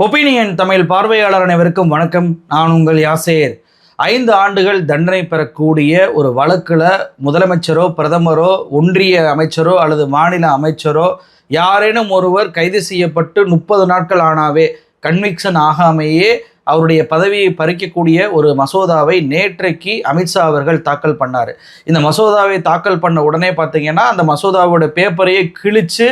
Opinion Tamil பார்வையாளர் அனைவருக்கும் வணக்கம். நான் உங்கள் யாசேர். ஐந்து ஆண்டுகள் தண்டனை பெறக்கூடிய ஒரு வழக்கில் முதலமைச்சரோ பிரதமரோ ஒன்றிய அமைச்சரோ அல்லது மாநில அமைச்சரோ யாரேனும் ஒருவர் கைது செய்யப்பட்டு முப்பது நாட்கள் ஆனாவே கன்விக்ஷன் ஆகாமையே அவருடைய பதவியை பறிக்கக்கூடிய ஒரு மசோதாவை நேற்றைக்கு அமித்ஷா அவர்கள் தாக்கல் பண்ணார். இந்த மசோதாவை தாக்கல் பண்ண உடனே பார்த்தீங்கன்னா அந்த மசோதாவோட பேப்பரையே கிழித்து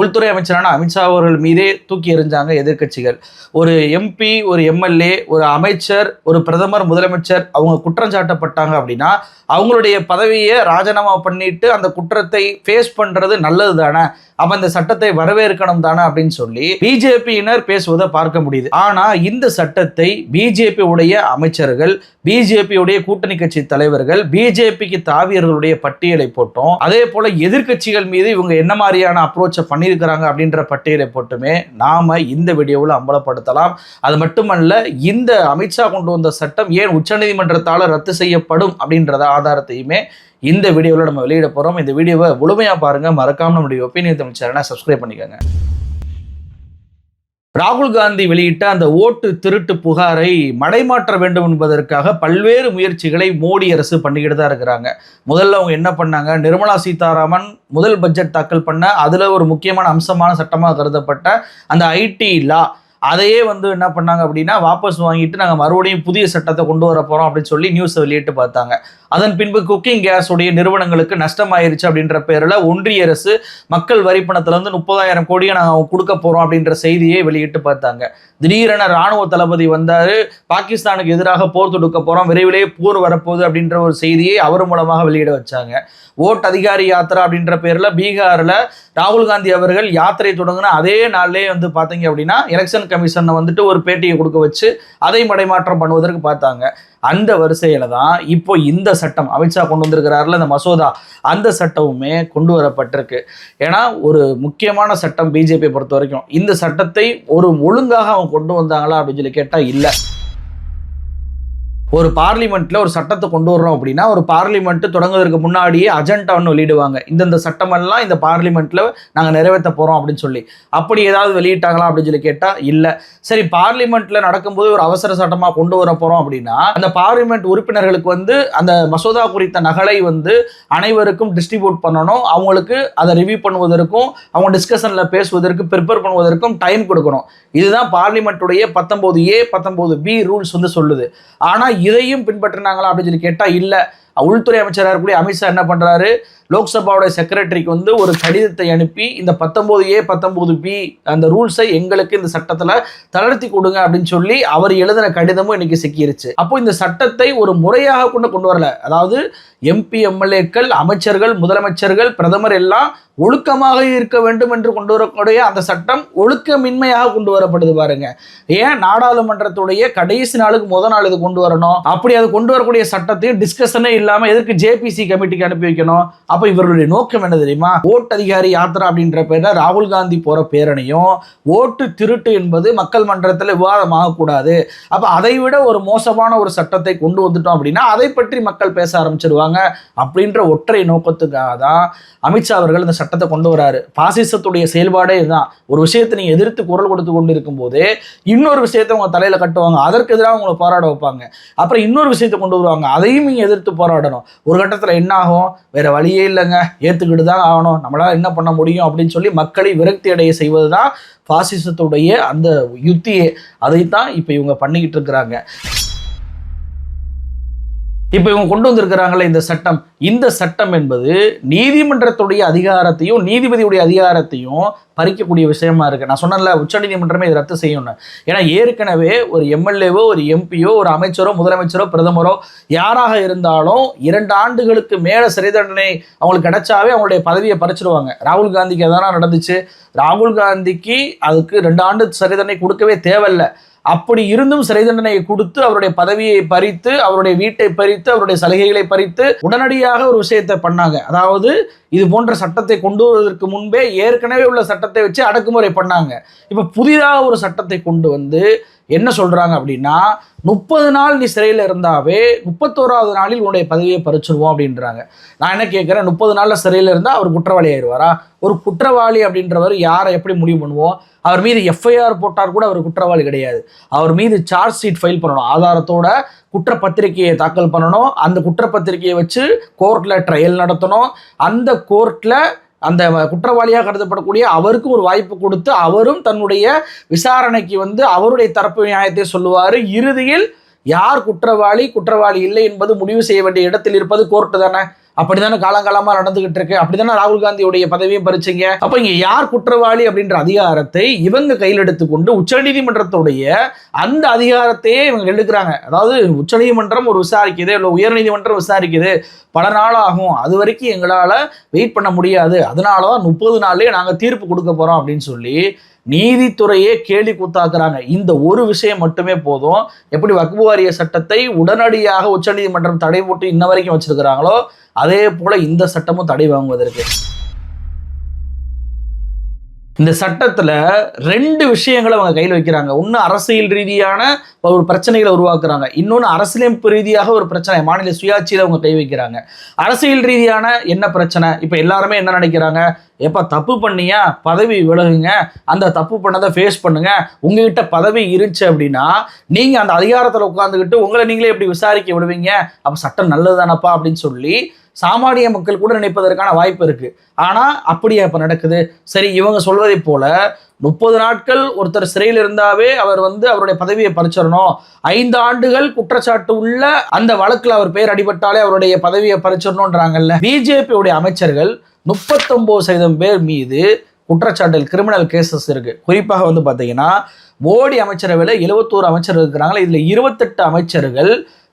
உள்துறை அமைச்சரான அமித்ஷா அவர்கள் மீதே தூக்கி எறிஞ்சாங்க எதிர்க்கட்சிகள். ஒரு எம்பி ஒரு எம்எல்ஏ ஒரு அமைச்சர் ஒரு பிரதமர் முதலமைச்சர் அவங்க குற்றம் சாட்டப்பட்டாங்க அப்படின்னா அவங்களுடைய பதவியை ராஜினாமா பண்ணிட்டு அந்த குற்றத்தை ஃபேஸ் பண்றது நல்லது தானே அப்ப அந்த சட்டத்தை வரவேற்கணும் தானே அப்படின்னு சொல்லி பிஜேபியினர் பேசுவதை பார்க்க முடியுது. ஆனா இந்த சட்டத்தை பிஜேபி உடைய அமைச்சர்கள் பிஜேபி உடைய கூட்டணி கட்சி தலைவர்கள் பிஜேபிக்கு தாவியர்களுடைய பட்டியலை போட்டோம் அதே போல எதிர்க்கட்சிகள் மீது இவங்க என்ன மாதிரியான அப்ரோச்சை பண்ணியிருக்கிறாங்க அப்படின்ற பட்டியலை போட்டுமே நாம இந்த வீடியோவில் அம்பலப்படுத்தலாம். அது மட்டுமல்ல இந்த அமித்ஷா கொண்டு வந்த சட்டம் ஏன் உச்சநீதிமன்றத்தால் ரத்து செய்யப்படும் அப்படின்றத ஆதாரத்தையுமே இந்த வீடியோவில் நம்ம வெளியிட போகிறோம் இந்த வீடியோவை முழுமையாக பாருங்கள் மறக்காமல் நம்முடைய ஒப்பீனியன் தமிழ் சேனலை சப்ஸ்கிரைப் பண்ணிக்கோங்க. ராகுல் காந்தி வெளியிட்ட அந்த ஓட்டு திருட்டு புகாரை மடைமாற்ற வேண்டும் என்பதற்காக பல்வேறு முயற்சிகளை மோடி அரசு பண்ணிக்கிட்டு தான் இருக்கிறாங்க. முதல்ல அவங்க என்ன பண்ணாங்க? நிர்மலா சீதாராமன் முதல் பட்ஜெட் தாக்கல் பண்ண அதில் ஒரு முக்கியமான அம்சமான சட்டமாக கருதப்பட்ட அந்த ஐடி லா அதையே வந்து என்ன பண்ணாங்க அப்படின்னா வாபஸ் வாங்கிட்டு நாங்கள் மறுபடியும் புதிய சட்டத்தை கொண்டு வர போகிறோம் அப்படின்னு சொல்லி நியூஸை வெளியிட்டு பார்த்தாங்க. அதன் பின்பு குக்கிங் கேஸ் உடைய நிறுவனங்களுக்கு நஷ்டமாயிருச்சு அப்படின்ற பேரில் ஒன்றிய அரசு மக்கள் வரி பணத்திலிருந்து முப்பதாயிரம் கோடியை நாங்கள் கொடுக்க போகிறோம் அப்படின்ற செய்தியை வெளியிட்டு பார்த்தாங்க. திடீரென ராணுவ தளபதி வந்தார். பாகிஸ்தானுக்கு எதிராக போர் தொடுக்க போகிறோம் விரைவிலேயே போர் வரப்போகுது அப்படின்ற ஒரு செய்தியை அவர் மூலமாக வெளியிட வச்சாங்க. ஓட் அதிகாரி யாத்திரா அப்படின்ற பேரில் பீகாரில் ராகுல் காந்தி அவர்கள் யாத்திரை தொடங்கின அதே நாள்லேயே வந்து பார்த்தீங்க அப்படின்னா எலெக்ஷன் கமிஷனை வந்துட்டு ஒரு பேட்டியை கொடுக்க வச்சு அதை மடைமாற்றம் பண்ணுவதற்கு பார்த்தாங்க. அந்த வரிசையில தான் இப்போ இந்த சட்டம் அமித்ஷா கொண்டு வந்திருக்கிறாருல இந்த மசோதா அந்த சட்டமுமே கொண்டு வரப்பட்டிருக்கு. ஏன்னா ஒரு முக்கியமான சட்டம் பிஜேபியை பொறுத்த வரைக்கும் இந்த சட்டத்தை ஒரு ஒழுங்காக அவங்க கொண்டு வந்தாங்களா அப்படின்னு சொல்லி கேட்டால் இல்லை. ஒரு பார்லிமெண்ட்டில் ஒரு சட்டத்தை கொண்டு வர்றோம் அப்படின்னா ஒரு பார்லிமெண்ட் தொடங்குவதற்கு முன்னாடியே அஜெண்டா ஒன்று வெளியிடுவாங்க. இந்தந்த சட்டமெல்லாம் இந்த பார்லிமெண்ட்டில் நாங்கள் நிறைவேற்ற போகிறோம் அப்படின்னு சொல்லி. அப்படி ஏதாவது வெளியிட்டாங்களா அப்படின்னு சொல்லி கேட்டால் இல்லை. சரி பார்லிமெண்ட்டில் நடக்கும்போது ஒரு அவசர சட்டமாக கொண்டு வர போகிறோம் அப்படின்னா அந்த பார்லிமெண்ட் உறுப்பினர்களுக்கு வந்து அந்த மசோதா குறித்த நகலை வந்து அனைவருக்கும் டிஸ்ட்ரிபியூட் பண்ணணும். அவங்களுக்கு அதை ரிவ்யூ பண்ணுவதற்கும் அவங்க டிஸ்கஷனில் பேசுவதற்கு ப்ரிப்பேர் பண்ணுவதற்கும் டைம் கொடுக்கணும். இதுதான் பார்லிமெண்ட்டுடைய பத்தொம்போது ஏ பத்தொம்போது பி ரூல்ஸ் வந்து சொல்லுது. ஆனால் இதையும் பின்பற்றினாங்களா அப்படின்னு சொல்லி கேட்டா இல்ல. உள்துறை அமைச்சராக இருக்கக்கூடிய அமித்ஷா என்ன பண்ணுறாரு லோக்சபாவோட செக்ரட்டரிக்கு வந்து ஒரு கடிதத்தை அனுப்பி இந்த பத்தொம்போது ஏ பத்தொம்போது பி அந்த ரூல்ஸை எங்களுக்கு இந்த சட்டத்தில் தளர்த்தி கொடுங்க அப்படின்னு சொல்லி அவர் எழுதின கடிதமும் இன்னைக்கு சிக்கிருச்சு. அப்போ இந்த சட்டத்தை ஒரு முறையாக கொண்டு கொண்டு வரல. அதாவது எம்பி எம்எல்ஏக்கள் அமைச்சர்கள் முதலமைச்சர்கள் பிரதமர் எல்லாம் ஒழுக்கமாக இருக்க வேண்டும் என்று கொண்டு வரக்கூடிய அந்த சட்டம் ஒழுக்கமின்மையாக கொண்டு வரப்படுது பாருங்க. ஏன் நாடாளுமன்றத்துடைய கடைசி நாளுக்கு முதல் நாள் இது கொண்டு வரணும்? அப்படி அது கொண்டு வரக்கூடிய சட்டத்தையும் டிஸ்கஷனே இல்லை. இல்லாம எதற்கு ஜேபிசி கமிட்டிக்கு அனுப்பி வைக்கணும்? அப்ப இவர்களுடைய நோக்கம் என்ன தெரியுமா? ஓட்டு அதிகாரி யாத்திரா அப்படின்ற பேர்ல ராகுல் காந்தி போற பேரணியும் ஓட்டு திருட்டு என்பது மக்கள் மன்றத்தில் விவாதமாக கூடாது அப்ப அதை விட ஒரு மோசமான ஒரு சட்டத்தை கொண்டு வந்துட்டோம் அப்படின்னா அதை பற்றி மக்கள் பேச ஆரம்பிச்சிருவாங்க அப்படின்ற ஒற்றை நோக்கத்துக்காக தான் அமித்ஷா அவர்கள் இந்த சட்டத்தை கொண்டு வராரு. பாசிசத்துடைய செயல்பாடே இதுதான். ஒரு விஷயத்தை நீங்க எதிர்த்து குரல் கொடுத்து கொண்டு இருக்கும் இன்னொரு விஷயத்தை உங்க தலையில கட்டுவாங்க. அதற்கு எதிராக உங்களை போராட வைப்பாங்க. அப்புறம் இன்னொரு விஷயத்தை கொண்டு வருவாங்க. அதையும் நீங்க எதிர்த்து போராடணும் ஒரு கட்டத்தில் என்ன ஆகும் வேற வழியே இல்லைங்க. ஏற்றுக்கிட்டு தான் ஆகணும். நம்மளால் என்ன பண்ண முடியும் அப்படின்னு சொல்லி மக்களை விரக்தி அடைய செய்வது தான் பாசிசத்துடைய அந்த யுத்தியே. அதைத்தான் இப்போ இவங்க பண்ணிக்கிட்டு இருக்கிறாங்க. இப்போ இவங்க கொண்டு வந்திருக்கிறாங்களே இந்த சட்டம். இந்த சட்டம் என்பது நீதிமன்றத்துடைய அதிகாரத்தையும் நீதிபதியுடைய அதிகாரத்தையும் பறிக்கக்கூடிய விஷயமா இருக்கு. நான் சொன்னல உச்சநீதிமன்றமே இதை ரத்து செய்யணும் ஏன்னா ஏற்கனவே ஒரு எம்எல்ஏவோ ஒரு எம்பியோ ஒரு அமைச்சரோ முதலமைச்சரோ பிரதமரோ யாராக இருந்தாலும் இரண்டு ஆண்டுகளுக்கு மேலே சிறை தண்டனை அவங்களுக்கு கிடைச்சாவே அவங்களுடைய பதவியை பறிச்சிருவாங்க. ராகுல் காந்திக்கு எதனா நடந்துச்சு? ராகுல் காந்திக்கு அதுக்கு ரெண்டு ஆண்டு சிறை தண்டனை கொடுக்கவே தேவையில்லை. அப்படி இருந்தும் சிறை தண்டனையை கொடுத்து அவருடைய பதவியை பறித்து அவருடைய வீட்டை பறித்து அவருடைய சலுகைகளை பறித்து உடனடியாக ஒரு விஷயத்தை பண்ணாங்க. அதாவது இது போன்ற சட்டத்தை கொண்டு வருவதற்கு முன்பே ஏற்கனவே உள்ள சட்டத்தை வச்சு அடக்குமுறை பண்ணாங்க. இப்போ புதிதாக ஒரு சட்டத்தை கொண்டு வந்து என்ன சொல்கிறாங்க அப்படின்னா முப்பது நாள் நீ சிறையில் இருந்தாவே முப்பத்தோராவது நாளில் உன்னுடைய பதவியை பறிச்சிருவோம் அப்படின்றாங்க. நான் என்ன கேட்குறேன்? முப்பது நாளில் சிறையில் இருந்தால் அவர் குற்றவாளி ஆயிடுவாரா? ஒரு குற்றவாளி அப்படின்றவர் யாரை எப்படி முடிவு பண்ணுவோம்? அவர் மீது எஃப்ஐஆர் போட்டார் கூட அவர் குற்றவாளி கிடையாது. அவர் மீது சார்ஜ் ஷீட் ஃபைல் பண்ணணும். ஆதாரத்தோட குற்றப்பத்திரிகையை தாக்கல் பண்ணணும். அந்த குற்றப்பத்திரிகையை வச்சு கோர்ட்டில் ட்ரையல் நடத்தணும். அந்த கோர்ட்டில் அந்த குற்றவாளியாக கருதப்படக்கூடிய அவருக்கும் ஒரு வாய்ப்பு கொடுத்து அவரும் தன்னுடைய விசாரணைக்கு வந்து அவருடைய தரப்பு நியாயத்தை சொல்லுவார். இறுதியில் யார் குற்றவாளி குற்றவாளி இல்லை என்பது முடிவு செய்ய வேண்டிய இடத்தில் இருப்பது கோர்ட்டு தானே? அப்படிதானே காலங்காலமா நடந்துகிட்டு இருக்கு. அப்படிதானே ராகுல் காந்தியுடைய பதவியும் பறிச்சீங்க. அப்ப இங்க யார் குற்றவாளி அப்படின்ற அதிகாரத்தை இவங்க கையில் எடுத்துக்கொண்டு உச்சநீதிமன்றத்துடைய அந்த அதிகாரத்தையே இவங்க எடுக்கிறாங்க. அதாவது உச்சநீதிமன்றம் ஒரு விசாரிக்குது இல்லை உயர்நீதிமன்றம் விசாரிக்குது. பல நாள் ஆகும் அது வரைக்கும் எங்களால் வெயிட் பண்ண முடியாது. அதனாலதான் முப்பது நாள்லயே நாங்க தீர்ப்பு கொடுக்க போறோம் அப்படின்னு சொல்லி நீதித்துறையே கேலி கூத்தாக்குறாங்க. இந்த ஒரு விஷயம் மட்டுமே போதும். எப்படி வக்பு வாரிய சட்டத்தை உடனடியாக உச்சநீதிமன்றம் தடை போட்டு இன்ன வரைக்கும் வச்சிருக்கிறாங்களோ அதே போல இந்த சட்டமும் தடை வாங்குவதற்கு. இந்த சட்டத்துல ரெண்டு விஷயங்களை அவங்க கையில் வைக்கிறாங்க. ஒன்று அரசியல் ரீதியான ஒரு பிரச்சனைகளை உருவாக்குறாங்க. இன்னொன்று அரசியலமைப்பு ரீதியாக ஒரு பிரச்சனை மாநில சுயாட்சியில் அவங்க கை வைக்கிறாங்க. அரசியல் ரீதியான என்ன பிரச்சனை? இப்போ எல்லாருமே என்ன நினைக்கிறாங்க? எப்போ தப்பு பண்ணியா? பதவி விலகுங்க. அந்த தப்பு பண்ணதை ஃபேஸ் பண்ணுங்க. உங்ககிட்ட பதவி இருந்துச்சு அப்படின்னா நீங்கள் அந்த அதிகாரத்தில் உட்காந்துக்கிட்டு உங்களை நீங்களே எப்படி விசாரிக்க விடுவீங்க? அப்போ சட்டம் நல்லது தானப்பா அப்படின்னு சொல்லி சாமானிய மக்கள் கூட நினைப்பதற்கான வாய்ப்பு இருக்கு. ஆனா அப்படியே இப்போ நடக்குது? சரி இவங்க சொல்வதைப் போல முப்பது நாட்கள் ஒருத்தர் சிறையில் இருந்தாவே அவர் வந்து அவருடைய பதவியை பறிச்சிடணும். ஐந்து ஆண்டுகள் குற்றச்சாட்டு உள்ள அந்த வழக்கில் அவர் பெயர் அடிபட்டாலே அவருடைய பதவியை பறிச்சிடணுன்றாங்கல்ல பிஜேபியுடைய அமைச்சர்கள் முப்பத்தொம்போது சதவீதம் பேர் மீது குற்றச்சாட்டுகள் கிரிமினல் கேசஸ் இருக்குது குறிப்பாக வந்து பார்த்தீங்கன்னா மோடி அமைச்சரவையில் எழுபத்தோரு அமைச்சர் இருக்கிறாங்களா இதில் இருபத்தெட்டு அமைச்சர்கள்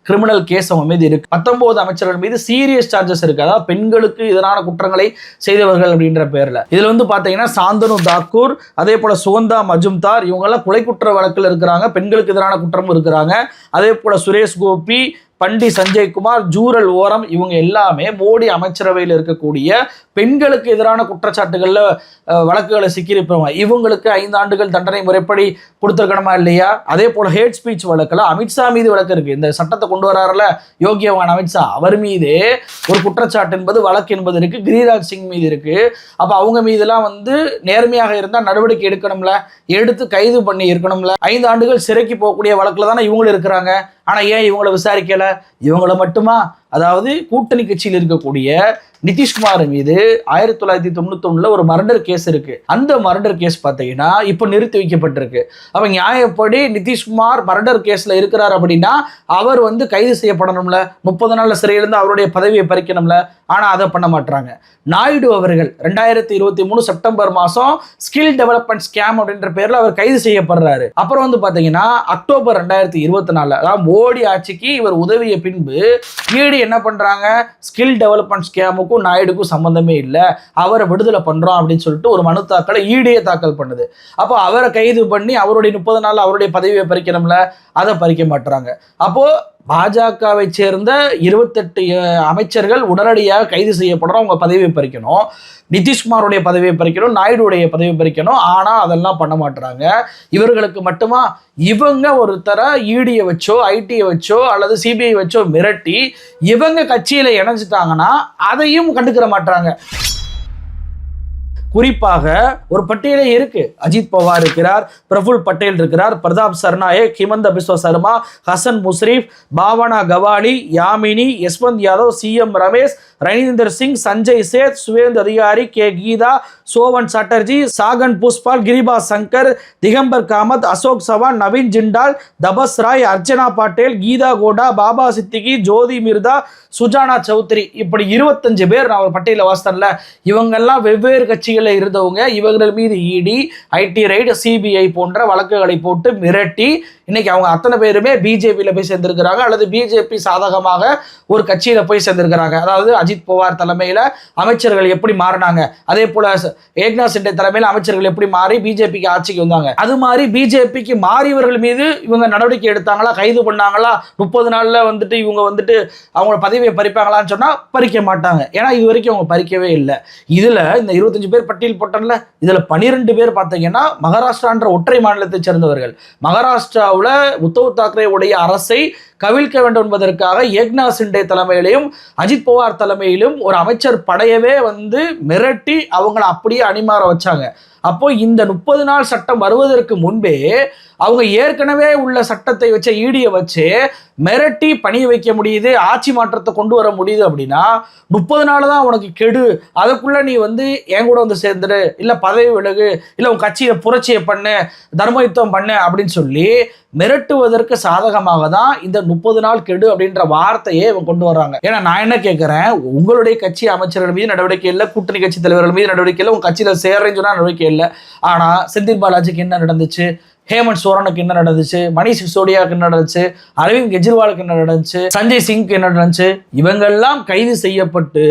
கிரிமினல் கேஸ் அவங்க மீது இருக்கு. பத்தொன்பது அமைச்சர்கள் மீது சீரியஸ் சார்ஜஸ் இருக்கு. அதாவது பெண்களுக்கு எதிரான குற்றங்களை செய்தவர்கள் அப்படின்ற பேர்ல. இதுல வந்து பாத்தீங்கன்னா சாந்தனு தாக்கூர் அதே போல சுகந்தா மஜும்தார் இவங்க எல்லாம் கொலை குற்ற வழக்கில் இருக்கிறாங்க. பெண்களுக்கு எதிரான குற்றமும் இருக்கிறாங்க. அதே போல சுரேஷ் கோபி பண்டி சஞ்சய்குமார் ஜூரல் ஓரம் இவங்க எல்லாமே மோடி அமைச்சரவையில் இருக்கக்கூடிய பெண்களுக்கு எதிரான குற்றச்சாட்டுகளில் வழக்குகளை சிக்கியிருப்பவங்க. இவங்களுக்கு ஐந்து ஆண்டுகள் தண்டனை முறைப்படி கொடுத்துருக்கணுமா இல்லையா? அதே போல் ஹேட் ஸ்பீச் வழக்கில் அமித்ஷா மீது வழக்கு இருக்குது இந்த சட்டத்தை கொண்டு வராருல யோகியவான் அமித்ஷா அவர் மீதே ஒரு குற்றச்சாட்டு என்பது வழக்கு என்பது இருக்குது கிரிராஜ் சிங் மீது இருக்குது அப்போ அவங்க மீதெல்லாம் வந்து நேர்மையாக இருந்தால் நடவடிக்கை எடுக்கணும்ல? எடுத்து கைது பண்ணி இருக்கணும்ல? ஐந்து ஆண்டுகள் சிறைக்கு போகக்கூடிய வழக்கில் தானே இவங்களும் இருக்கிறாங்க. ஆனால் ஏன் இவங்களை விசாரிக்கலை? இவங்கள மட்டுமா? அதாவது கூட்டணி கட்சியில் இருக்கக்கூடிய நிதிஷ்குமார் மீது ஆயிரத்தி தொள்ளாயிரத்தி தொண்ணூத்தொன்னுல ஒரு மர்டர் கேஸ் இருக்கு. அந்த மர்டர் கேஸ் பார்த்தீங்கன்னா இப்போ நிறுத்தி வைக்கப்பட்டிருக்கு. அப்ப நியாயப்படி நிதிஷ்குமார் மர்டர் கேஸ்ல இருக்கிறார் அப்படின்னா அவர் வந்து கைது செய்யப்படணும்ல. முப்பது நாள் சிறையிலிருந்து அவருடைய பதவியை பறிக்கணும்ல. ஆனால் அதை பண்ண மாட்டாங்க நாயுடு அவர்கள் ரெண்டாயிரத்தி இருபத்தி மூணு செப்டம்பர் மாதம் ஸ்கில் டெவலப்மெண்ட் ஸ்கேம் அப்படின்ற பேரில் அவர் கைது செய்யப்படுறாரு. அப்புறம் வந்து பார்த்தீங்கன்னா அக்டோபர் ரெண்டாயிரத்தி இருபத்தி நாலு அதாவது மோடி ஆட்சிக்கு இவர் உதவிய பின்பு ஈடு என்ன பண்ணுறாங்க ஸ்கில் டெவலப்மெண்ட் ஸ்கேமுக்கும் நாயுடுக்கும் சம்மந்தமே இல்லை. அவரை விடுதலை பண்ணுறோம் அப்படின்னு சொல்லிட்டு ஒரு மனு தாக்கலை ஈடியே தாக்கல் பண்ணுது. அப்போ அவரை கைது பண்ணி அவருடைய முப்பது நாள் அவருடைய பதவியை பறிக்கணும்ல? அதை பறிக்க மாட்டுறாங்க அப்போது பாஜகவை சேர்ந்த இருபத்தெட்டு அமைச்சர்கள் உடனடியாக கைது செய்யப்படுறோம் அவங்க பதவியை பறிக்கணும். நிதிஷ்குமாருடைய பதவியை பறிக்கணும். நாயுடுடைய பதவியை பறிக்கணும். ஆனால் அதெல்லாம் பண்ண மாட்டுறாங்க இவர்களுக்கு மட்டுமா? இவங்க ஒருத்தரை இடியை வச்சோ ஐடியை வச்சோ அல்லது சிபிஐ வச்சோ மிரட்டி இவங்க கட்சியில் இணைஞ்சிட்டாங்கன்னா அதையும் கண்டுக்கிற மாட்டாங்க குறிப்பாக ஒரு பட்டியலே இருக்கு. அஜித் பவார் இருக்கிறார் பிரபுல் பட்டேல் இருக்கிறார் Pratap Sarnaik Himanta Biswa Sarma Hasan Mushrif Bhavana Gawali Yamini Yashwant Yadav C M Ramesh Raninder Singh Sanjay Seth Suvendu Adhikari K. Geeta Sovan Chatterjee Chhagan Bhujbal Kripa Shankar Digambar Kamat Ashok Chavan Naveen Jindal Tapas Roy Archana Patel Geetha கோடா பாபா சித்திகி ஜோதி மிர்தா சுஜானா சௌத்ரி. இப்படி இருபத்தஞ்சு பேர் நான் ஒரு பட்டியலில் வாசித்தேன்ல. இவங்கெல்லாம் வெவ்வேறு கட்சிகள் வழக்கில் இருந்தவங்க இவர்கள் மீது இடி ஐடி ரைடு சிபிஐ போன்ற வழக்குகளை போட்டு மிரட்டி இன்னைக்கு அவங்க அத்தனை பேருமே பிஜேபியில் போய் சேர்ந்திருக்கிறாங்க அல்லது பிஜேபி சாதகமாக ஒரு கட்சியில் போய் சேர்ந்திருக்கிறாங்க. அதாவது அஜித் பவார் தலைமையில அமைச்சர்கள் எப்படி மாறினாங்க? அதே போல ஏக்நாத் சிண்டே தலைமையில அமைச்சர்கள் எப்படி மாறி பிஜேபிக்கு ஆட்சிக்கு வந்தாங்க? அது மாதிரி பிஜேபிக்கு மாறியவர்கள் மீது இவங்க நடவடிக்கை எடுத்தாங்களா? கைது பண்ணாங்களா? முப்பது நாள்ல வந்துட்டு இவங்க வந்துட்டு அவங்க பதவியை பறிப்பாங்களான்னு சொன்னா பறிக்க மாட்டாங்க. ஏன்னா இது வரைக்கும் அவங்க பறிக்கவே இல்லை. இதுல இந்த இருபத்தஞ்சு பேர் பட்டியல் போட்டோம்ல இதுல பனிரெண்டு பேர் பார்த்தீங்கன்னா மகாராஷ்டிரான்ற ஒற்றை மாநிலத்தை சேர்ந்தவர்கள். மகாராஷ்டிராவில் உத்தவ் தாக்கரே உடைய அரசை கவிழ்க்க வேண்டும் என்பதற்காக ஏக்நாத் சிண்டே தலைமையிலையும் அஜித் பவார் தலைமையிலும் ஒரு அமைச்சர் படையவே வந்து மிரட்டி அவங்கள அப்படியே அணிமாற வச்சாங்க. அப்போ இந்த முப்பது நாள் சட்டம் வருவதற்கு முன்பே அவங்க ஏற்கனவே உள்ள சட்டத்தை வச்ச ஈடியை வச்சு மிரட்டி பணிய வைக்க முடியுது ஆட்சி மாற்றத்தை கொண்டு வர முடியுது அப்படின்னா முப்பது நாள் தான் உனக்கு கெடு. அதுக்குள்ள நீ வந்து என் கூட வந்து சேர்ந்துரு. இல்லை பதவி விலகு. இல்லை உன் கட்சியை புரட்சியை பண்ணு தர்மயுத்தம் பண்ணு அப்படின்னு சொல்லி மிரட்டுவதற்கு சாதகமாக தான் இந்த முப்பது நாள் கெடு அப்படின்ற வார்த்தையே இவங்க கொண்டு வர்றாங்க. ஏன்னா நான் என்ன கேட்குறேன் உங்களுடைய கட்சி அமைச்சர்கள் மீது நடவடிக்கை இல்லை கூட்டணி கட்சி தலைவர்கள் மீது நடவடிக்கை இல்லை உங்க கட்சியில சேர்றேன்னு சொன்னா நடவடிக்கை இல்லை. ஆனா செந்தில் பாலாஜிக்கு என்ன நடந்துச்சு? ஹேமந்த் சோரனுக்கு என்ன நடந்துச்சு? மணிஷ் சிசோடியாவுக்கு என்ன நடந்துச்சு? அரவிந்த் கெஜ்ரிவாலுக்கு என்ன நடந்துச்சு? சஞ்சய் சிங்க்கு என்ன நடந்துச்சு? இவங்கெல்லாம் கைது செய்யப்பட்டு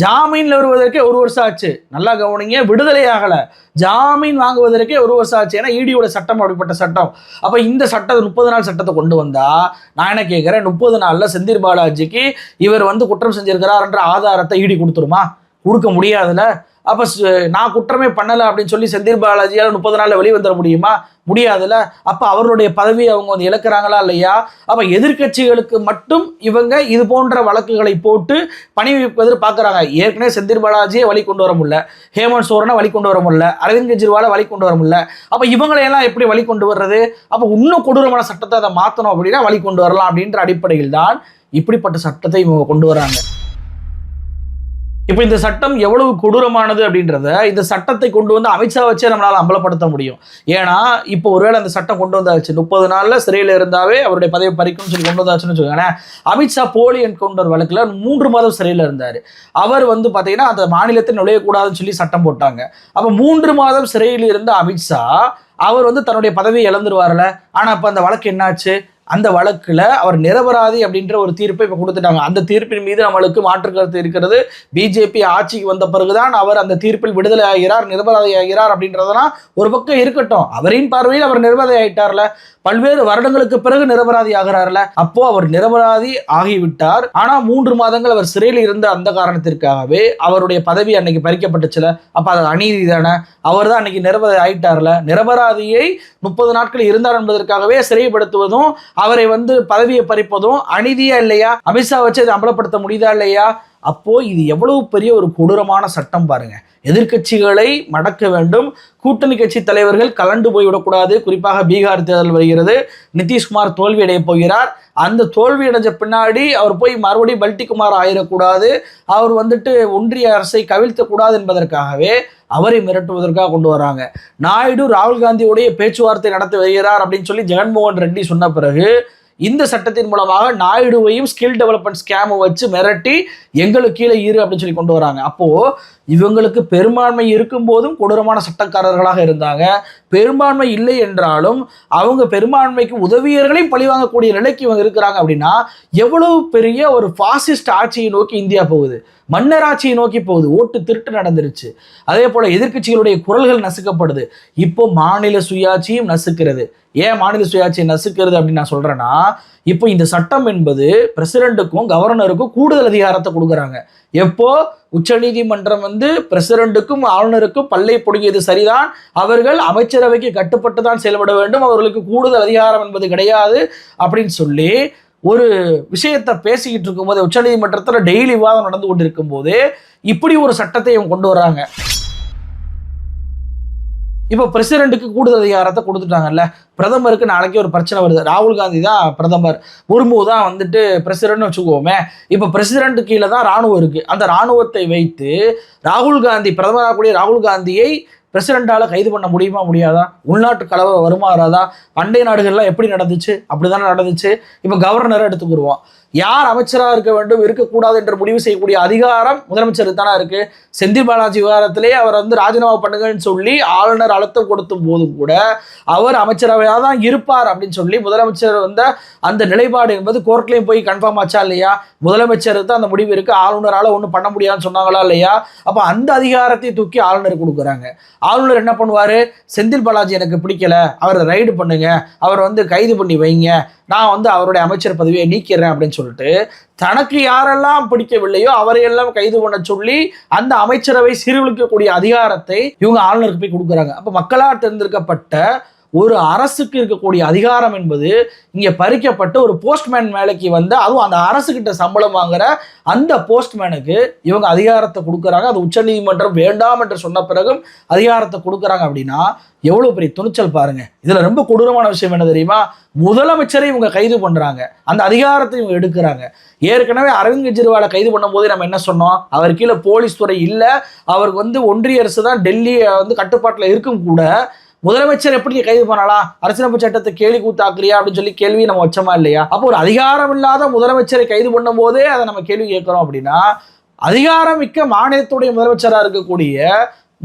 ஜாமீன்ல வருவதற்கே ஒரு வருஷம் ஆச்சு. நல்லா கவனிங்க விடுதலை ஆகல. ஜாமீன் வாங்குவதற்கே ஒரு வருஷம் ஆச்சு. ஏன்னா இடியோட சட்டம் அப்படிப்பட்ட சட்டம். அப்ப இந்த சட்டத்தை முப்பது நாள் சட்டத்தை கொண்டு வந்தா நான் என்ன கேட்கிறேன்? முப்பது நாள்ல செந்தில் பாலாஜிக்கு இவர் வந்து குற்றம் செஞ்சிருக்கிறார்ன்ற ஆதாரத்தை ஈடி கொடுத்துருமா? கொடுக்க முடியாதுல்ல? அப்போ நான் குற்றமே பண்ணலை அப்படின்னு சொல்லி செந்தில் பாலாஜியால் முப்பது நாளில் வெளிவந்துட முடியுமா? முடியாதுல்ல. அப்போ அவர்களுடைய பதவியை அவங்க வந்து இழக்கிறாங்களா இல்லையா? அப்போ எதிர்க்கட்சிகளுக்கு மட்டும் இவங்க இது போன்ற வழக்குகளை போட்டு பணி வைப்பது பார்க்குறாங்க. ஏற்கனவே செந்தில் பாலாஜியை வழி கொண்டு வர முடியல. ஹேமந்த் சோரனை வழி கொண்டு வர முடியல. அரவிந்த் கெஜ்ரிவாலை வழி கொண்டு வர முடியல. அப்போ இவங்களையெல்லாம் எப்படி வழி கொண்டு வர்றது? அப்போ இன்னும் கொடூரமான சட்டத்தை அதை மாற்றணும் அப்படின்னா வழி கொண்டு வரலாம் அப்படின்ற அடிப்படையில் தான் இப்படிப்பட்ட சட்டத்தை இவங்க கொண்டு வராங்க இப்போ இந்த சட்டம் எவ்வளவு கொடூரமானது அப்படின்றத இந்த சட்டத்தை கொண்டு வந்து அமித்ஷா வச்சே நம்மளால் அம்பலப்படுத்த முடியும். ஏன்னா இப்போ ஒருவேளை அந்த சட்டம் கொண்டு வந்தாச்சு. முப்பது நாளில் சிறையில் இருந்தாவே அவருடைய பதவி பறிக்கும்னு சொல்லி கொண்டு வந்தாச்சுன்னு வச்சுக்கோங்களேன். அமித்ஷா போலி என்கவுண்டர் வழக்கில் மூன்று மாதம் சிறையில் இருந்தார். அவர் வந்து பார்த்தீங்கன்னா அந்த மாநிலத்தில் நுழையக்கூடாதுன்னு சொல்லி சட்டம் போட்டாங்க. அப்போ மூன்று மாதம் சிறையில் இருந்த அமித்ஷா அவர் வந்து தன்னுடைய பதவியை இழந்துருவார்ல. ஆனால் அப்போ அந்த வழக்கு என்னாச்சு? அந்த வழக்கில் அவர் நிரபராதி அப்படின்ற ஒரு தீர்ப்பை இப்போ கொடுத்துட்டாங்க. அந்த தீர்ப்பின் மீது நம்மளுக்கு மாற்று கருத்து இருக்கிறது. பிஜேபி ஆட்சிக்கு வந்த பிறகுதான் அவர் அந்த தீர்ப்பில் விடுதலை ஆகிறார் நிரபராதி ஆகிறார் அப்படின்றதெல்லாம் ஒரு பக்கம் இருக்கட்டும். அவரின் பார்வையில் அவர் நிரபராதி ஆயிட்டார்ல. பல்வேறு வருடங்களுக்கு பிறகு நிரபராதி ஆகிறார்ல. அப்போ அவர் நிரபராதி ஆகிவிட்டார். ஆனா மூன்று மாதங்கள் அவர் சிறையில் இருந்த அந்த காரணத்திற்காகவே அவருடைய பதவி அன்னைக்கு பறிக்கப்பட்டுச்சுல. அப்ப அது அநீதி தானே? அவர் தான் அன்னைக்கு நிரபராதி ஆயிட்டார்ல. நிரபராதியை முப்பது நாட்கள் இருந்தார் என்பதற்காகவே சிறைப்படுத்துவதும் அவரை வந்து பதவியை பறிப்பதும் அநீதியா இல்லையா? அமித்ஷா வச்சு அதை அமலப்படுத்த முடியுதா இல்லையா? அப்போ இது எவ்வளவு பெரிய ஒரு கொடூரமான சட்டம் பாருங்க. எதிர்க்கட்சிகளை மடக்க வேண்டும். கூட்டணி கட்சி தலைவர்கள் கலண்டு போய்விடக்கூடாது. குறிப்பாக பீகார் தேர்தல் வருகிறது. நிதிஷ்குமார் தோல்வி அடைய போகிறார். அந்த தோல்வி அடைஞ்ச பின்னாடி அவர் போய் மறுபடியும் பல்டிகுமார் ஆயிடக்கூடாது. அவர் வந்துட்டு ஒன்றிய அரசை கவிழ்த்தக்கூடாது என்பதற்காகவே அவரை மிரட்டுவதற்காக கொண்டு வராங்க. நாயுடு ராகுல் காந்தியுடைய பேச்சுவார்த்தை நடத்தி வருகிறார் அப்படின்னு சொல்லி ஜெகன்மோகன் ரெட்டி சொன்ன பிறகு இந்த சட்டத்தின் மூலமாக நாயுடுவையும் ஸ்கில் டெவலப்மெண்ட் ஸ்கேமை வச்சு மிரட்டி எங்களுக்கு கீழே இரு அப்படின்னு சொல்லி கொண்டு வராங்க. அப்போ இவங்களுக்கு பெரும்பான்மை இருக்கும் போதும் கொடூரமான சட்டக்காரர்களாக இருந்தாங்க. பெரும்பான்மை இல்லை என்றாலும் அவங்க பெரும்பான்மைக்கு உதவியர்களையும் பழிவாங்கக்கூடிய நிலைக்கு இவங்க இருக்கிறாங்க அப்படின்னா எவ்வளவு பெரிய ஒரு ஃபாசிஸ்ட் ஆட்சியை நோக்கி இந்தியா போகுது? மன்னராட்சியை நோக்கி போகுது. ஓட்டு திருட்டு நடந்துருச்சு. அதே போல எதிர்க்கட்சிகளுடைய குரல்கள் நசுக்கப்படுது. இப்போ மாநில சுயாட்சியும் நசுக்கிறது. ஏன் மாநில சுயாட்சியை நசுக்கிறது அப்படின்னு நான் சொல்றேன்னா இப்போ இந்த சட்டம் என்பது பிரசிடென்ட்டுக்கும் கவர்னருக்கும் கூடுதல் அதிகாரத்தை கொடுக்குறாங்க. எப்போ? உச்சநீதிமன்றம் வந்து பிரசிடென்ட்டுக்கும் ஆளுநருக்கும் பல்லை பிடுங்கியது சரிதான். அவர்கள் அமைச்சரவைக்கு கட்டுப்பட்டு தான் செயல்பட வேண்டும். அவர்களுக்கு கூடுதல் அதிகாரம் என்பது கிடையாது அப்படின்னு சொல்லி ஒரு விஷயத்தை பேசிக்கிட்டு இருக்கும்போது உச்சநீதிமன்றத்தில் டெய்லி விவாதம் நடந்து கொண்டிருக்கும் போது இப்படி ஒரு சட்டத்தை இவங்க கொண்டு வர்றாங்க இப்போ பிரசிடென்ட்டுக்கு கூடுதல் அதிகாரத்தை கொடுத்துட்டாங்கல்ல? பிரதமருக்கு நாளைக்கு ஒரு பிரச்சனை வருது. ராகுல் காந்தி தான் பிரதமர். முர்மு தான் வந்துட்டு பிரசிடென்ட்னு வச்சுக்கோமே. இப்போ பிரசிடென்ட் கீழே தான் ராணுவம் இருக்குது அந்த ராணுவத்தை வைத்து ராகுல் காந்தி பிரதமராக கூடிய ராகுல் காந்தியை பிரசிடெண்டால் கைது பண்ண முடியுமா முடியாதா? உள்நாட்டு கலவரம் வருமாறாதா பண்டைய நாடுகள்லாம் எப்படி நடந்துச்சு? அப்படி தானே நடந்துச்சு. இப்போ கவர்னரை எடுத்துக்கிடுவோம். யார் அமைச்சராக இருக்க வேண்டும் இருக்கக்கூடாது என்று முடிவு செய்யக்கூடிய அதிகாரம் முதலமைச்சருக்கு தானே இருக்கு. செந்தில் பாலாஜி விவகாரத்திலே அவர் வந்து ராஜினாமா பண்ணுங்கன்னு சொல்லி ஆளுநர் அழுத்தம் கொடுத்தும் போதும் கூட அவர் அமைச்சரவையாக தான் இருப்பார் அப்படின்னு சொல்லி முதலமைச்சர் வந்த அந்த நிலைப்பாடு என்பது கோர்ட்லேயும் போய் கன்ஃபார்ம் ஆச்சா இல்லையா? முதலமைச்சருக்கு தான் அந்த முடிவு இருக்கு. ஆளுநரால் ஒன்றும் பண்ண முடியாதுன்னு சொன்னாங்களா இல்லையா? அப்போ அந்த அதிகாரத்தை தூக்கி ஆளுநர் கொடுக்குறாங்க. ஆளுநர் என்ன பண்ணுவார்? செந்தில் பாலாஜி எனக்கு பிடிக்கல. அவரை ரைடு பண்ணுங்க. அவரை வந்து கைது பண்ணி வைங்க. நான் வந்து அவருடைய அமைச்சர் பதவியை நீக்கிறேன் அப்படின்னு சொல்லிட்டு தனக்கு யாரெல்லாம் பிடிக்கவில்லையோ அவரையெல்லாம் கைது பண்ண சொல்லி அந்த அமைச்சரவை சீர்குலைக்கக்கூடிய அதிகாரத்தை இவங்க ஆளுநருக்கு போய் கொடுக்குறாங்க. அப்போ மக்களால் தேர்ந்தெடுக்கப்பட்ட ஒரு அரசுக்கு இருக்கக்கூடிய அதிகாரம் என்பது இங்கே பறிக்கப்பட்டு ஒரு போஸ்ட்மேன் வேலைக்கு வந்து அதுவும் அந்த அரசுக்கிட்ட சம்பளம் வாங்குற அந்த போஸ்ட்மேனுக்கு இவங்க அதிகாரத்தை கொடுக்குறாங்க. அது உச்சநீதிமன்றம் வேண்டாம் என்று சொன்ன பிறகும் அதிகாரத்தை கொடுக்குறாங்க அப்படின்னா எவ்வளோ பெரிய துணிச்சல் பாருங்க. இதில் ரொம்ப கொடூரமான விஷயம் என்ன தெரியுமா? முதலமைச்சரை இவங்க கைது பண்ணுறாங்க அந்த அதிகாரத்தை இவங்க எடுக்கிறாங்க. ஏற்கனவே அரவிந்த் கெஜ்ரிவாலை கைது பண்ணும்போது நம்ம என்ன சொன்னோம்? அவர் கீழே போலீஸ் துறை இல்லை. அவருக்கு வந்து ஒன்றிய அரசு தான் டெல்லியை வந்து கட்டுப்பாட்டில் இருக்கும் கூட முதலமைச்சர் எப்படி கைது பண்ணலாம் அரசியலமைப்பு சட்டத்தை கேள்வி கூத்தாக்குறியா அப்படின்னு சொல்லி கேள்வி நம்ம வச்சோமா இல்லையா? அப்போ ஒரு அதிகாரம் இல்லாத முதலமைச்சரை கைது பண்ணும் போதே அதை நம்ம கேள்வி கேட்கிறோம் அப்படின்னா அதிகாரம் மிக்க மாநிலத்துடைய முதலமைச்சராக இருக்கக்கூடிய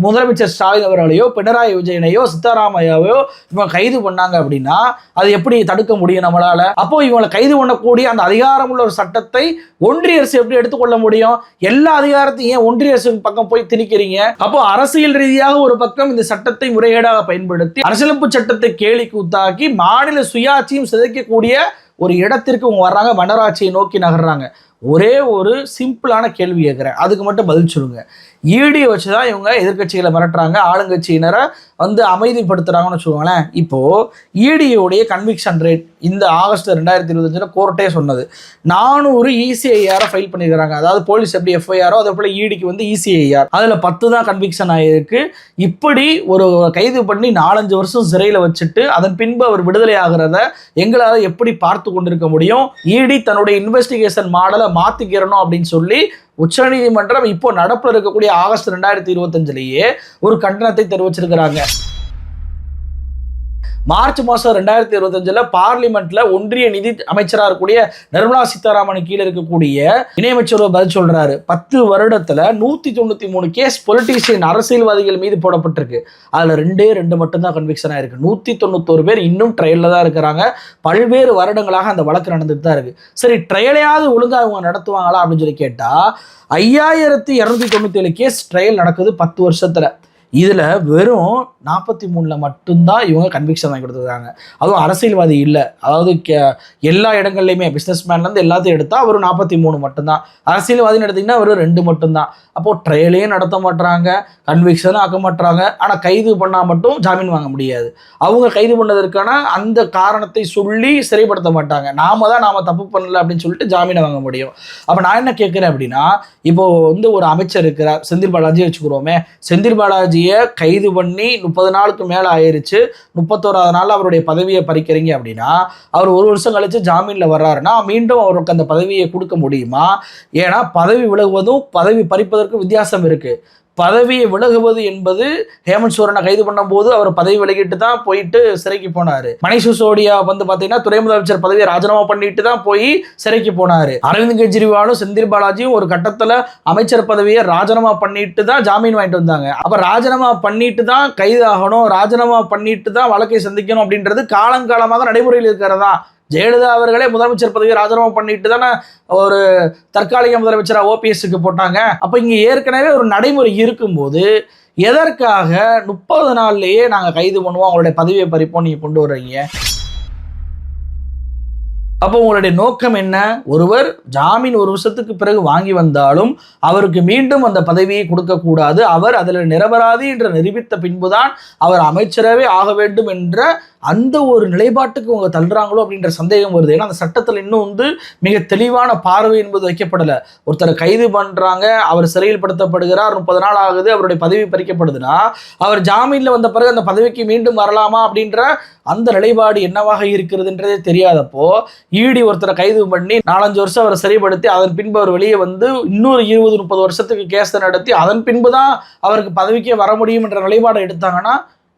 முதலமைச்சர் ஸ்டாலின் அவர்களையோ பினராயி விஜயனையோ சித்தராமையாவையோ இவங்க கைது பண்ணாங்க அப்படின்னா அது எப்படி தடுக்க முடியும் நம்மளால? அப்போ இவங்களை கைது பண்ணக்கூடிய அந்த அதிகாரம் உள்ள ஒரு சட்டத்தை ஒன்றிய அரசு எப்படி எடுத்துக்கொள்ள முடியும்? எல்லா அதிகாரத்தையும் ஏன் ஒன்றிய அரசு பக்கம் போய் திணிக்கிறீங்க? அப்போ அரசியல் ரீதியாக ஒரு பக்கம் இந்த சட்டத்தை முறையீடாக பயன்படுத்தி அரசியலமைப்பு சட்டத்தை கேலி கூத்தாக்கி மாநில சுயாட்சியும் சிதைக்கக்கூடிய ஒரு இடத்திற்கு அவங்க வர்றாங்க மன்னராட்சியை நோக்கி நகர்றாங்க. ஒரே ஒரு சிம்பிளான கேள்வி கேட்குறேன். அதுக்கு மட்டும் பதில் சொல்லுங்க. ஈடியை வச்சு தான் இவங்க எதிர்க்கட்சிகளை மிரட்டுறாங்க ஆளுங்கட்சியினரை வந்து அமைதிப்படுத்துகிறாங்கன்னு வச்சுக்கோங்களேன். இப்போ ஈடியோடைய கன்விக்ஷன் ரேட் இந்த ஆகஸ்ட் ரெண்டாயிரத்தி இருபத்தஞ்சில் கோர்ட்டே சொன்னது. நானூறு இசிஐஆரை ஃபைல் பண்ணியிருக்கிறாங்க அதாவது போலீஸ் எப்படி எஃப்ஐஆரோ அதே போல் ஈடிக்கு வந்து இசிஐஆர் அதில் பத்து தான் கன்விக்ஷன் ஆகியிருக்கு இப்படி ஒரு கைது பண்ணி நாலஞ்சு வருஷம் சிறையில் வச்சுட்டு அதன் பின்பு அவர் விடுதலை ஆகிறத எங்களால் எப்படி பார்த்து கொண்டிருக்க முடியும்? இடி தன்னுடைய இன்வெஸ்டிகேஷன் மாடலை மாற்றிக்கிறணும் அப்படின்னு சொல்லி உச்சநீதிமன்றம் இப்போ நடப்பில் இருக்கக்கூடிய ஆகஸ்ட் ரெண்டாயிரத்தி இருபத்தஞ்சிலேயே ஒரு கண்டனத்தை தெரிவிச்சிருக்கிறாங்க. மார்ச் மாதம் ரெண்டாயிரத்தி இருபத்தஞ்சில் பார்லிமெண்ட்ல ஒன்றிய நிதி அமைச்சராக இருக்கக்கூடிய நிர்மலா சீதாராமன் கீழே இருக்கக்கூடிய இணையமைச்சர் பதில் சொல்றாரு. பத்து வருடத்துல நூத்தி தொண்ணூத்தி மூணு கேஸ் பொலிட்டீஷியன் அரசியல்வாதிகள் மீது போடப்பட்டிருக்கு. அதுல ரெண்டே ரெண்டு மட்டும்தான் கன்விக்ஷன் ஆயிருக்கு. நூத்தி தொண்ணூத்தோரு பேர் இன்னும் ட்ரையல்ல தான் இருக்கிறாங்க. பல்வேறு வருடங்களாக அந்த வழக்கு நடந்துட்டு தான் இருக்கு. சரி ட்ரையலையாவது ஒழுங்கா அவங்க நடத்துவாங்களா அப்படின்னு சொல்லி கேட்டா ஐயாயிரத்தி இரநூத்தி தொண்ணூத்தி ஏழு கேஸ் ட்ரையல் நடக்குது பத்து வருஷத்துல. இதில் வெறும் நாற்பத்தி மூணில் மட்டும்தான் இவங்க கன்விக்ஷன் வாங்கி கொடுத்துருக்காங்க. அதுவும் அரசியல்வாதி இல்லை. அதாவது கே- எல்லா இடங்கள்லையுமே பிஸ்னஸ் மேன்லேருந்து எல்லாத்தையும் எடுத்தால் அவர் நாற்பத்தி மூணு மட்டும்தான். அரசியல்வாதின்னு எடுத்திங்கன்னா அவர் ரெண்டு மட்டும்தான். அப்போது ட்ரையலையும் நடத்த மாட்டுறாங்க கன்விக்ஷனும் ஆக்க மாட்டுறாங்க ஆனால் கைது பண்ணால் மட்டும் ஜாமீன் வாங்க முடியாது. அவங்க கைது பண்ணதற்கான அந்த காரணத்தை சொல்லி சிறைப்படுத்த மாட்டாங்க. நாம தான் நாம் தப்பு பண்ணல அப்படின்னு சொல்லிட்டு ஜாமீனை வாங்க முடியும். அப்போ நான் என்ன கேட்குறேன் அப்படின்னா இப்போது வந்து ஒரு அமைச்சர் இருக்கிறார் செந்தில் பாலாஜி வச்சுக்கிறோமே. செந்தில் பாலாஜி பாலாஜியை கைது பண்ணி முப்பது நாளுக்கு மேலே ஆயிடுச்சு முப்பத்தோராவது நாள் அவருடைய பதவியை பறிக்கிறீங்க அப்படின்னா அவர் ஒரு வருஷம் கழித்து ஜாமீனில் வர்றாருன்னா மீண்டும் அவருக்கு அந்த பதவியை கொடுக்க முடியுமா? ஏன்னா பதவி விலகுவதும் பதவி பறிப்பதற்கும் வித்தியாசம் இருக்குது பதவியை விலகுவது என்பது ஹேமந்த் சோரனை கைது பண்ணும்போது அவர் பதவி விலகிட்டு தான் போயிட்டு சிறைக்கு போனார். மணிஷ் சிசோடியா வந்து பார்த்தீங்கன்னா துணை முதலமைச்சர் பதவியை ராஜினாமா பண்ணிட்டு தான் போய் சிறைக்கு போனார். அரவிந்த் கெஜ்ரிவாலும் செந்தில் பாலாஜியும் ஒரு கட்டத்தில் அமைச்சர் பதவியை ராஜினாமா பண்ணிட்டு தான் ஜாமீன் வாங்கிட்டு வந்தாங்க. அப்போ ராஜினாமா பண்ணிட்டு தான் கைதாகணும் ராஜினாமா பண்ணிட்டு தான் வழக்கை சந்திக்கணும் அப்படின்றது காலங்காலமாக நடைமுறையில் இருக்கிறதா? ஜெயலலிதா அவர்களே முதலமைச்சர் பதவியை ராஜினாமா பண்ணிட்டு தானே ஒரு தற்காலிக முதலமைச்சராக ஓபிஎஸ்க்கு போட்டாங்க. அப்போ இங்கே ஏற்கனவே ஒரு நடைமுறை இருக்கும்போது எதற்காக முப்பது நாள்லயே நாங்கள் கைது பண்ணுவோம்? அவங்களுடைய பதவியை பறிப்போம் நீங்கள் கொண்டு வர்றீங்க. அப்போ உங்களுடைய நோக்கம் என்ன? ஒருவர் ஜாமீன் ஒரு வருஷத்துக்கு பிறகு வாங்கி வந்தாலும் அவருக்கு மீண்டும் அந்த பதவியை கொடுக்கக்கூடாது அவர் அதில் நிரபராதி என்று நிரூபித்த பின்புதான் அவர் அமைச்சரவே ஆக வேண்டும் என்ற அந்த ஒரு நிலைப்பாட்டுக்கு அவங்க தள்ளுறாங்களோ அப்படின்ற சந்தேகம் வருது. ஏன்னா அந்த சட்டத்தில் இன்னும் வந்து மிக தெளிவான பார்வை என்பது வைக்கப்படலை. ஒருத்தரை கைது பண்ணுறாங்க அவர் சிறையில் படுத்தப்படுகிறார் முப்பது நாள் ஆகுது அவருடைய பதவி பறிக்கப்படுதுன்னா அவர் ஜாமீனில் வந்த பிறகு அந்த பதவிக்கு மீண்டும் வரலாமா அப்படின்ற அந்த நிலைப்பாடு என்னவாக இருக்கிறதுன்றதே தெரியாதப்போ ஈடி ஒருத்தரை கைது பண்ணி நாலஞ்சு வருஷம் அவரை சரிப்படுத்தி அதன் பின்பு அவர் வெளியே வந்து இன்னொரு இருபது முப்பது வருஷத்துக்கு கேஸை நடத்தி அதன் பின்பு தான் அவருக்கு பதவிக்கே வர முடியும் என்ற நிலைப்பாடை எடுத்தாங்கன்னா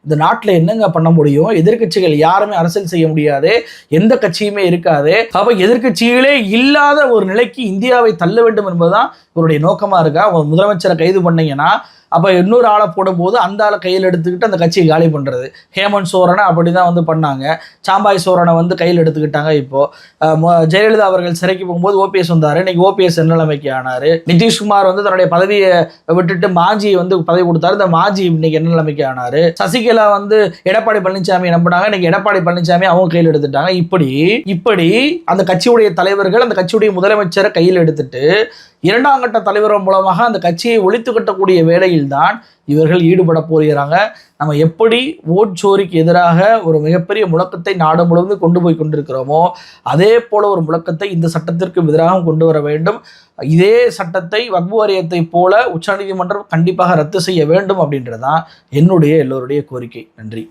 இந்த நாட்டில் என்னங்க பண்ண முடியும்? எதிர்க்கட்சிகள் யாருமே அரசியல் செய்ய முடியாது. எந்த கட்சியுமே இருக்காது. அப்போ எதிர்க்கட்சிகளே இல்லாத ஒரு நிலைக்கு இந்தியாவை தள்ள வேண்டும் என்பதுதான் இவருடைய நோக்கமா இருக்கா? முதலமைச்சரை கைது பண்ணீங்கன்னா அப்போ இன்னொரு ஆளை போடும்போது அந்த ஆளை கையில் எடுத்துக்கிட்டு அந்த கட்சியை காலி பண்ணுறது ஹேமந்த் சோரனை அப்படி தான் வந்து பண்ணாங்க. சாம்பாய் சோரனை வந்து கையில் எடுத்துக்கிட்டாங்க இப்போ. மொ- ஜெயலலிதா அவர்கள் சிறைக்கு போகும்போது ஓபிஎஸ் வந்தார். இன்னைக்கு ஓபிஎஸ் நிலைமைக்கு ஆனார்? நிதிஷ்குமார் வந்து தன்னுடைய பதவியை விட்டுட்டு மாஜி வந்து பதவி கொடுத்தாரு. இந்த மாஜி இன்னைக்கு என்ன நிலைமைக்கு ஆனார்? சசிகலா வந்து எடப்பாடி பழனிசாமி நம்பினாங்க. இன்னைக்கு எடப்பாடி பழனிசாமி அவங்க கையில் எடுத்துட்டாங்க. இப்படி இப்படி அந்த கட்சியுடைய தலைவர்கள் அந்த கட்சியுடைய முதலமைச்சரை கையில் எடுத்துட்டு இரண்டாம் கட்ட தலைவர் மூலமாக அந்த கட்சியை ஒழித்து கட்டக்கூடிய தான் இவர்கள் ஈடுபட போகிறாங்க. நம்ம எப்படி ஓட் சோரிக்கு எதிராக ஒரு மிகப்பெரிய முழக்கத்தை நாடு முழுவதும் கொண்டு போய் கொண்டிருக்கிறோமோ அதே போல ஒரு முழக்கத்தை இந்த சட்டத்திற்கு எதிராக கொண்டு வர வேண்டும். இதே சட்டத்தை வக்பு வாரியத்தை போல உச்சநீதிமன்றம் கண்டிப்பாக ரத்து செய்ய வேண்டும் அப்படின்றதான் என்னுடைய எல்லோருடைய கோரிக்கை. நன்றி.